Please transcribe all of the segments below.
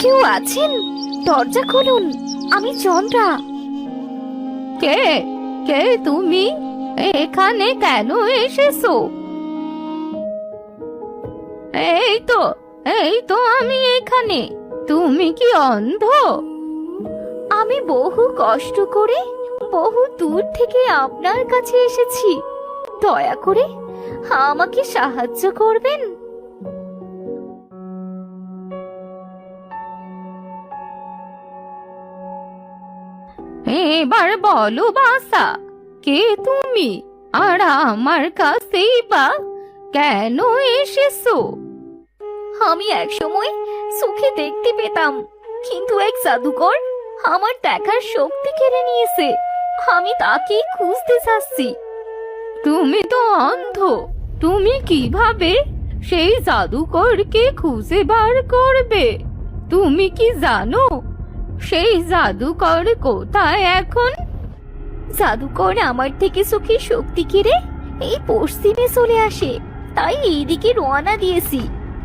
কেউ আছেন? দরজা খুলুন আমি চন্দ্রা। কে? কে তুমি? এখানে কেন এসেছ? এই তো এই তো আমি এখানে। তুমি কি অন্ধ? আমি বহু কষ্ট করে বহু দূর থেকে আপনার কাছে এসেছি। দয়া করে আমাকে সাহায্য করবেন। এবার বলো বাসা কে তুমি? আর আমার কাছেই বা কেন এসেছ? আমি একসময় সুখে দেখতে পেতাম কিন্তু এক জাদুকর আমার দেখার শক্তি কেড়ে নিয়েছে। আমি তাকেই খুঁজতে চাচ্ছি। তুমি তো অন্ধ তুমি কীভাবে সেই জাদুকরকে খুঁজে বার করবে? তুমি কি জানো সেই জাদুকর কোথায় এখন? জাদুকর আমার থেকে সুখী শক্তি কেড়ে এই পশ্চিমে চলে আসে, তাই এইদিকে রওনা দিয়েছি।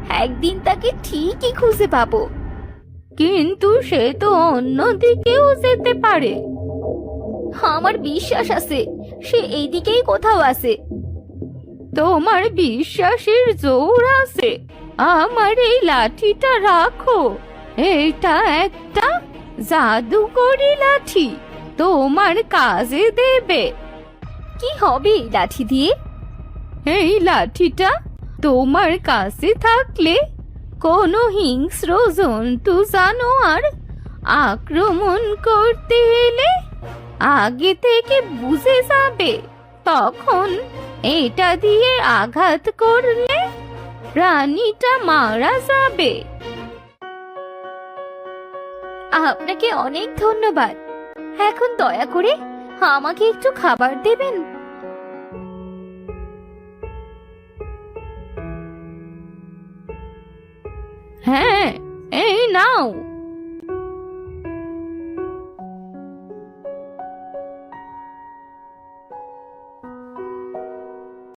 একদিন তাকে ঠিকই খুঁজে পাবো। কিন্তু সে তো অন্য দিকেও যেতে পারে। আমার বিশ্বাস আছে, সে এইদিকেই কোথাও আছে। তোমার বিশ্বাসের জোর আছে। আমার এই লাঠিটা রাখো। এটা একটা জাদুকরি লাঠি তোমার কাজে দেবে। কি হবে এই লাঠি দিয়ে? এই লাঠিটা তোমার কাছে থাকলে কোনো হিংস্র জন্তু জানোয়ার আক্রমণ করতে এলে আগে থেকে বুঝে যাবে তখন এটা দিয়ে আঘাত করলে প্রাণীটা মারা যাবে। আপনাকে অনেক ধন্যবাদ। এখন দয়া করে আমাকে একটু খাবার দেবেন। হ্যাঁ এই নাও।